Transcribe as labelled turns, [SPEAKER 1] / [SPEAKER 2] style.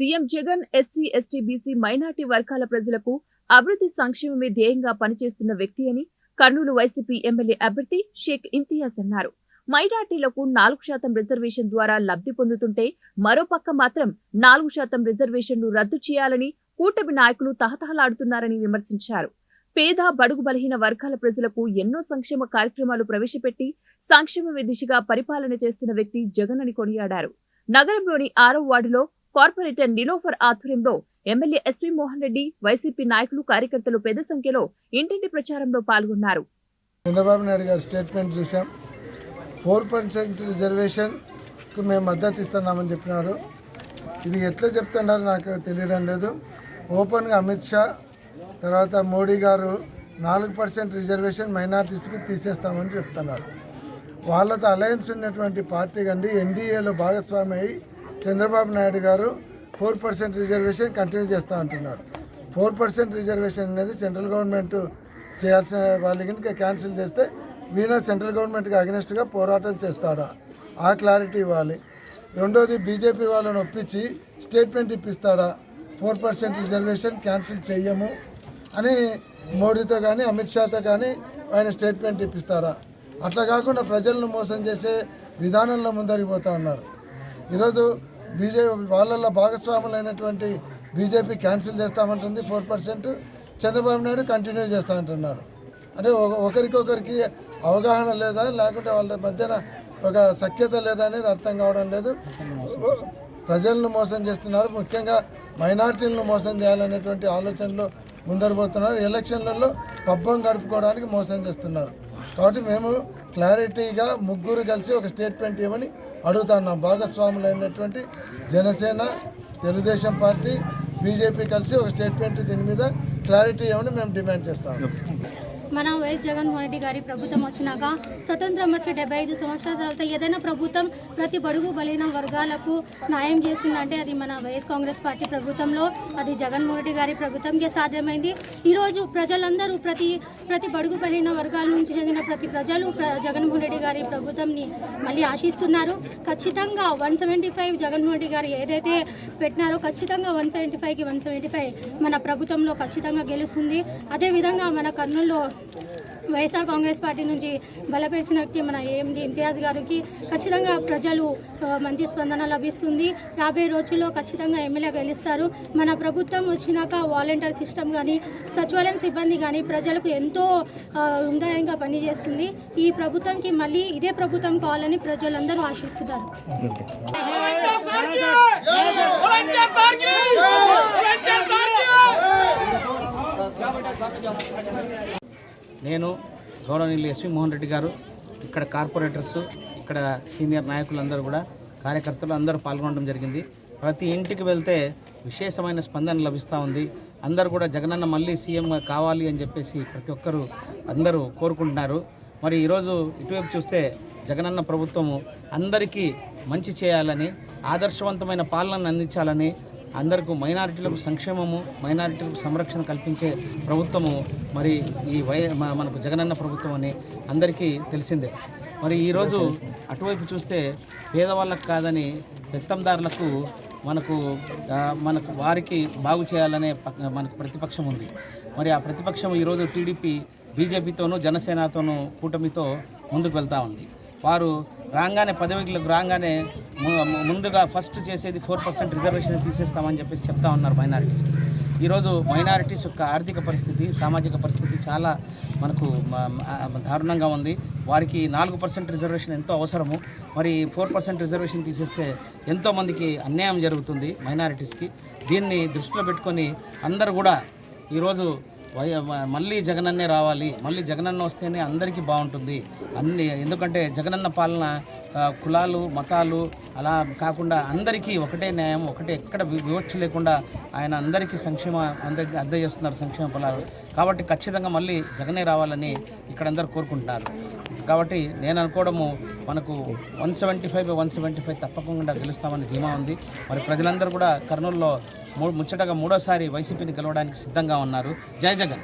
[SPEAKER 1] CM Jagan SC ST BC minority వర్గాల ప్రజలకు అభివృద్ధి సంక్షేమమే ధ్యేయంగా పనిచేస్తున్న వ్యక్తి అని కర్నూలు వైసీపీ ఎమ్మెల్యే అభ్యర్థి షేక్ ఇంతియాజ్ అన్నారు. మైనార్టీలకు నాలుగు శాతం రిజర్వేషన్ ద్వారా లబ్ధి పొందుతుంటే మరోపక్క మాత్రం నాలుగు శాతం రిజర్వేషన్ను రద్దు చేయాలని కూటమి నాయకులు తహతహలాడుతున్నారని విమర్శించారు. పేద బడుగు బలహీన వర్గాల ప్రజలకు ఎన్నో సంక్షేమ కార్యక్రమాలు ప్రవేశపెట్టి సంక్షేమ దిశగా పరిపాలన చేస్తున్న వ్యక్తి జగన్ అని కొనియాడారు. నగరంలోని ఆరో వార్డులో కార్పొరేటర్ నిలోఫర్ ఆధ్వర్యంలో MLA SP Mohan Reddy YCP నాయకులు కార్యకర్తలు పెద్ద సంఖ్యలో ఇంటింటి ప్రచారంలో పాల్గొన్నారు.
[SPEAKER 2] చంద్రబాబు నాయుడు గారి స్టేట్మెంట్ చూసాం ఫోర్ పర్సెంట్ రిజర్వేషన్కు మేము మద్దతు ఇస్తున్నామని చెప్పినాడు. ఇది ఎట్లా చెప్తున్నారు నాకు తెలియడం లేదు. ఓపెన్గా అమిత్ షా తర్వాత మోడీ గారు నాలుగు పర్సెంట్ రిజర్వేషన్ మైనార్టీస్కి తీసేస్తామని చెప్తున్నారు. వాళ్ళతో అలయన్స్ ఉన్నటువంటి పార్టీ కండి ఎన్డీఏలో భాగస్వామి అయి చంద్రబాబు నాయుడు గారు ఫోర్ పర్సెంట్ రిజర్వేషన్ కంటిన్యూ చేస్తూ అంటున్నారు ఫోర్ పర్సెంట్ రిజర్వేషన్ అనేది సెంట్రల్ గవర్నమెంట్ చేయాల్సిన వాళ్ళు కనుక క్యాన్సిల్ చేస్తే వీణ సెంట్రల్ గవర్నమెంట్కి అగెనిస్ట్గా పోరాటం చేస్తాడా? ఆ క్లారిటీ ఇవ్వాలి. రెండోది బీజేపీ వాళ్ళని ఒప్పించి స్టేట్మెంట్ ఇప్పిస్తాడా? ఫోర్ పర్సెంట్ రిజర్వేషన్ క్యాన్సిల్ చెయ్యము అని మోడీతో కానీ అమిత్ షాతో కానీ ఆయన స్టేట్మెంట్ ఇప్పిస్తాడా? అట్లా కాకుండా ప్రజలను మోసం చేసే విధానంలో ముందరికి పోతా ఉన్నారు. ఈరోజు బీజేపీ వాళ్ళల్లో భాగస్వాములైనటువంటి BJP cancel చేస్తామంటుంది four percent. Chandrababu Naidu continue చేస్తా అంటున్నారు అంటే ఒక- ఒకరికొకరికి అవగాహన లేదా లేకుంటే వాళ్ళ మధ్యన ఒక సఖ్యత లేదా అనేది అర్థం కావడం లేదు. ప్రజలను మోసం చేస్తున్నారు. ముఖ్యంగా మైనార్టీలను మోసం చేయాలనేటువంటి ఆలోచనలు ముందరు పోతున్నారు ఎలక్షన్లలో పబ్బం గడుపుకోవడానికి మోసం చేస్తున్నారు. కాబట్టి మేము క్లారిటీగా ముగ్గురు కలిసి ఒక స్టేట్మెంట్ ఇవ్వని అడుగుతున్నాం భాగస్వాములైనటువంటి జనసేన తెలుగుదేశం పార్టీ బీజేపీ కలిసి ఒక స్టేట్మెంట్ దీని మీద క్లారిటీ ఇవ్వమని మేము డిమాండ్ చేస్తాం.
[SPEAKER 3] మన వైఎస్ జగన్మోహన్ రెడ్డి గారి ప్రభుత్వం వచ్చినాక స్వతంత్రం వచ్చి డెబ్బై ఐదు సంవత్సరాల తర్వాత ఏదైనా ప్రభుత్వం ప్రతి బడుగు బలైన వర్గాలకు న్యాయం చేసిందంటే అది మన వైఎస్ కాంగ్రెస్ పార్టీ ప్రభుత్వంలో అది జగన్మోహన్ రెడ్డి గారి ప్రభుత్వంకే సాధ్యమైంది. ఈరోజు ప్రజలందరూ ప్రతి ప్రతి బడుగు బలైన వర్గాల నుంచి చెందిన ప్రతి ప్రజలు ప్ర- జగన్మోహన్ రెడ్డి గారి ప్రభుత్వంని మళ్ళీ ఆశిస్తున్నారు. ఖచ్చితంగా one seventy five Jaganmohan Reddy garu ఏదైతే పెట్టినారో ఖచ్చితంగా వన్ సెవెంటీ ఫైవ్కి వన్ సెవెంటీ ఫైవ్ మన ప్రభుత్వంలో ఖచ్చితంగా గెలుస్తుంది. అదేవిధంగా మన కర్నూలులో వైఎస్ఆర్ కాంగ్రెస్ పార్టీ నుంచి బలపరిచిన వ్యక్తి మన ఏఎండి ఇంతియాజ్ గారికి ఖచ్చితంగా ప్రజలు మంచి స్పందన లభిస్తుంది. రాబోయే రోజుల్లో ఖచ్చితంగా ఎమ్మెల్యే గెలుస్తారు. మన ప్రభుత్వం వచ్చినాక వాలంటీర్ సిస్టమ్ కానీ సచివాలయం సిబ్బంది కానీ ప్రజలకు ఎంతో ఉందాయంగా పనిచేస్తుంది. ఈ ప్రభుత్వంకి మళ్ళీ ఇదే ప్రభుత్వం కావాలని ప్రజలందరూ ఆశిస్తున్నారు.
[SPEAKER 4] నేను గౌరవనీయులు ఎస్వి మోహన్ రెడ్డి గారు ఇక్కడ కార్పొరేటర్స్ ఇక్కడ సీనియర్ నాయకులందరూ కూడా కార్యకర్తలు అందరూ పాల్గొనడం జరిగింది. ప్రతి ఇంటికి వెళ్తే విశేషమైన స్పందన లభిస్తూ ఉంది. అందరూ కూడా జగనన్న మళ్ళీ సీఎంగా కావాలి అని చెప్పేసి ప్రతి ఒక్కరూ అందరూ కోరుకుంటున్నారు. మరి ఈరోజు ఇటువైపు చూస్తే జగనన్న ప్రభుత్వము అందరికీ మంచి చేయాలని ఆదర్శవంతమైన పాలనను అందించాలని అందరికీ మైనారిటీలకు సంక్షేమము మైనారిటీలకు సంరక్షణ కల్పించే ప్రభుత్వము మరి ఈ వై మనకు జగనన్న ప్రభుత్వం అని అందరికీ తెలిసిందే. మరి ఈరోజు అటువైపు చూస్తే పేదవాళ్ళకు కాదని పెత్తందారులకు మనకు మనకు వారికి బాగు చేయాలనే మనకు ప్రతిపక్షం ఉంది. మరి ఆ ప్రతిపక్షం ఈరోజు టీడీపీ బీజేపీతోనూ జనసేనతోనూ కూటమితో ముందుకు వెళ్తూ ఉంది. వారు రాగానే పదవికి రాగానే ముందుగా ఫస్ట్ చేసేది ఫోర్ పర్సెంట్ రిజర్వేషన్ తీసేస్తామని చెప్పేసి చెప్తా ఉన్నారు మైనారిటీస్కి ఈరోజు మైనారిటీస్ యొక్క ఆర్థిక పరిస్థితి సామాజిక పరిస్థితి చాలా మనకు దారుణంగా ఉంది. వారికి నాలుగు పర్సెంట్ రిజర్వేషన్ ఎంతో అవసరము. మరి ఫోర్ పర్సెంట్ రిజర్వేషన్ తీసేస్తే ఎంతోమందికి అన్యాయం జరుగుతుంది మైనారిటీస్కి దీన్ని దృష్టిలో పెట్టుకొని అందరూ కూడా ఈరోజు వై మళ్ళీ జగనన్నే రావాలి మళ్ళీ జగనన్న వస్తేనే అందరికీ బాగుంటుంది. అన్ని ఎందుకంటే జగనన్న పాలన కులాలు మతాలు అలా కాకుండా అందరికీ ఒకటే న్యాయం ఒకటే ఎక్కడ వివక్ష లేకుండా ఆయన అందరికీ సంక్షేమ అందరికీ అందజేస్తున్నారు సంక్షేమ ఫలాలు. కాబట్టి ఖచ్చితంగా మళ్ళీ జగనే రావాలని ఇక్కడ అందరూ కోరుకుంటున్నారు. కాబట్టి నేను అనుకోవడము మనకు one seventy five one seventy five తప్పకుండా గెలుస్తామని ధీమా ఉంది. మరి ప్రజలందరూ కూడా కర్నూలులో ముచ్చటగా మూడోసారి వైసీపీని గెలవడానికి సిద్ధంగా ఉన్నారు. జై జగన్.